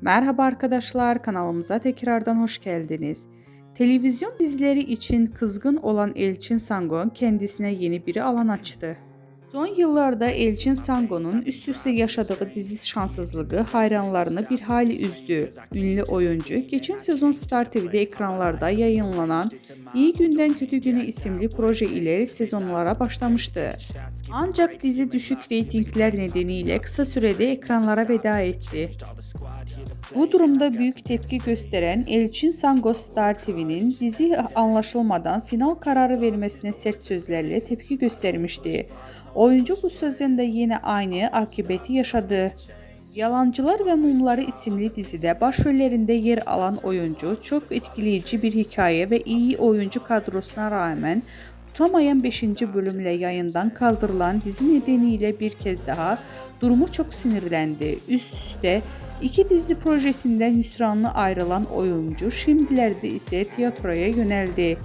Merhaba arkadaşlar, kanalımıza tekrardan hoş geldiniz. Televizyon dizileri için kızgın olan Elçin Sangon kendisine yeni bir alan açtı. Son yıllarda Elçin Sangon'un üst üste yaşadığı dizi şanssızlığı hayranlarını bir hayli üzdü. Ünlü oyuncu geçen sezon Star TV'de ekranlarda yayınlanan İyi Günden Kötü Güne isimli proje ile sezonlara başlamıştı. Ancak dizi düşük reytingler nedeniyle kısa sürede ekranlara veda etti. Bu durumda büyük tepki gösteren Elçin Sango Star TV'nin dizi anlaşılmadan final kararı vermesine sert sözlerle tepki göstermişti. Oyuncu bu sözden de yine aynı akıbeti yaşadı. Yalancılar ve Mumları isimli dizide başrollerinde yer alan oyuncu çok etkileyici bir hikaye ve iyi oyuncu kadrosuna rağmen tutamayan 5. bölümle yayından kaldırılan dizi nedeniyle bir kez daha durumu çok sinirlendi. Üst üste iki dizi projesinden hüsranlı ayrılan oyuncu şimdilerde ise tiyatroya yöneldi.